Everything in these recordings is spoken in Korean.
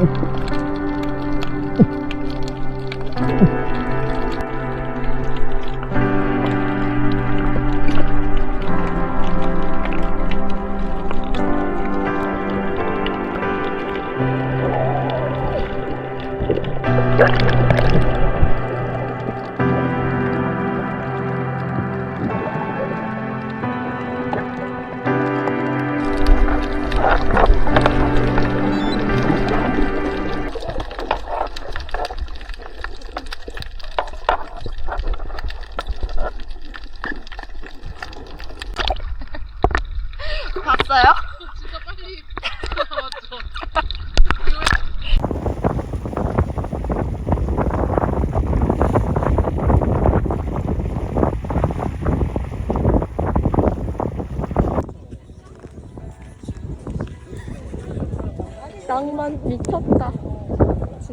Thank 낭만 미쳤다.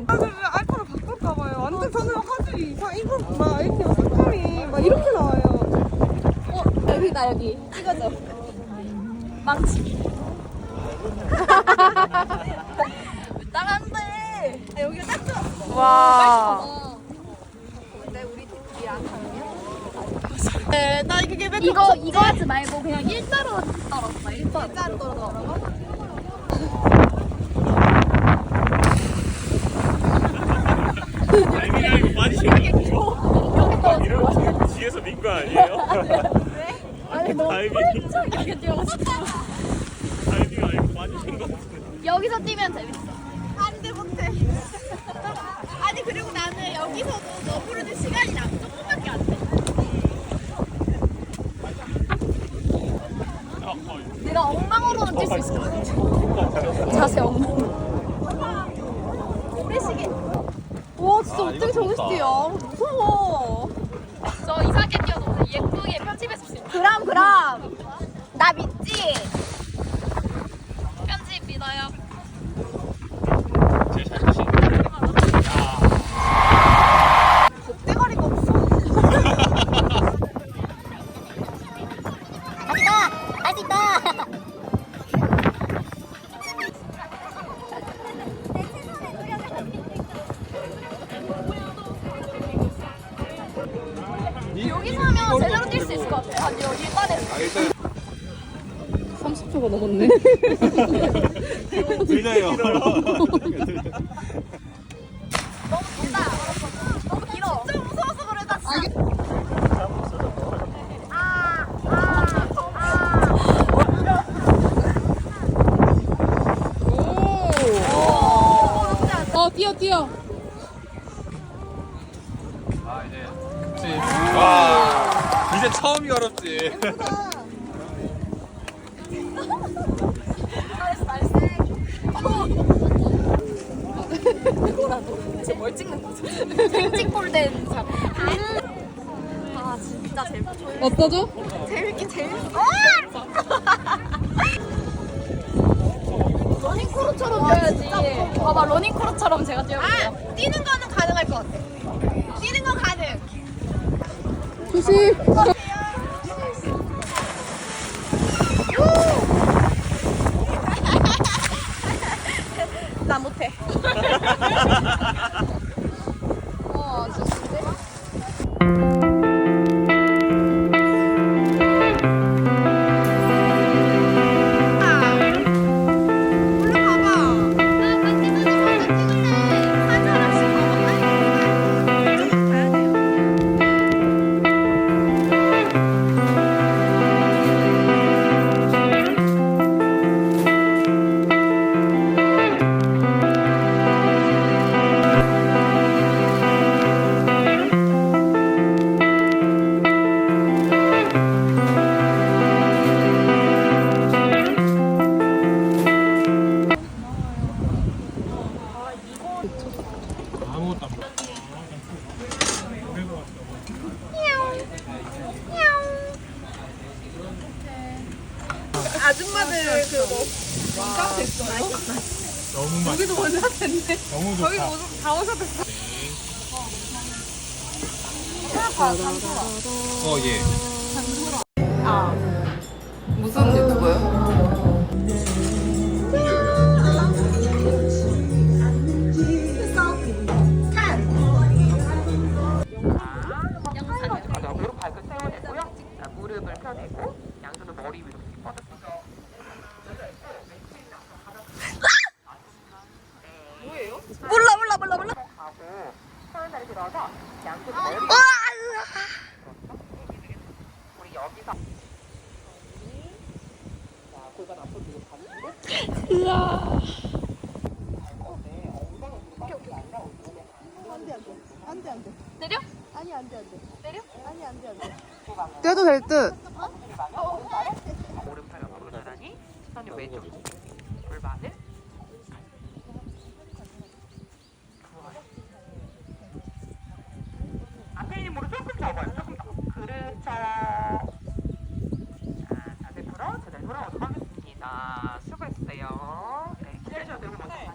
사진을 알파로 바꿀까 봐요. 완전 저는 화질이 이상, 이거 막 이렇게 색감이 막 이렇게 나와요. 어 여기다 여기 찍어줘. 망치. 나간대. 아, 여기 딱 좋아. 와. 근데 우리 집이랑 네, 나 이게 몇 이거 이거 하지 말고 그냥 일자로 떨어져. 일자로, 일자로 떨어져. 아니 이거 많이 민거 아니에요? 아니 너 다행히. 폴짝이게 뛰어갔어. 타이밍 아니고 많이 민거 같은데. 여기서 뛰면 재밌어. 안돼 못해. 아니 그리고 나는 여기서도 너 부르는 시간이 나 조금밖에 안 돼. 내가 엉망으로는 뛸 수 있을 것 같아. 자세 엉망. 오래시계. 와, 진짜 어떻게 저기서 뛰어? 무서워. 오늘 예쁘게 편집했을 수 있어. 그럼 그럼. 나 믿지? 편집 믿어요. 30초가 넘었네. 들려요. 너무 길다. 너무 길어. 진짜 무서워서 그래, 나 진짜. 아, 아, 아. 어, 뛰어, 뛰어. 아 이제. 와. 이제 처음이 어렵지. 이거라도 뭘 찍는 거지? 생찍볼된 참. 아 진짜 재밌. 어떠죠? 재밌긴 재밌어. 러닝크루처럼 뛰어야지. 봐봐 러닝크루처럼 제가 뛰어볼게요. 아 뛰는 거는 가능할 것 같아. 뛰는 건 가능. 나 못해. 어, 좋은데? 아무것도 안 먹어. 아줌마들 그뭐 카페 있어요? 너무 맛있어. 여기도 원샷했네. 너무 좋다. 거기도 오셔- 다 오셨댔어. 사과, 장소라. 어, 예. 아, 무슨 유튜브요? 들어서 양손 머리. 와! 우리 여기서. 자, 골반 앞으로 뒤로 가지고. 내려? 떼도 될 듯. 오른팔 옆으로 나란히 시선이 왼쪽 양쪽으로 조금 더 와봐요. 조금 더. 그렇죠. 자, 자세 풀어. 제대로 돌아오도록 하겠습니다. 수고했어요. 네, 기다리셔도 되고, 먼저.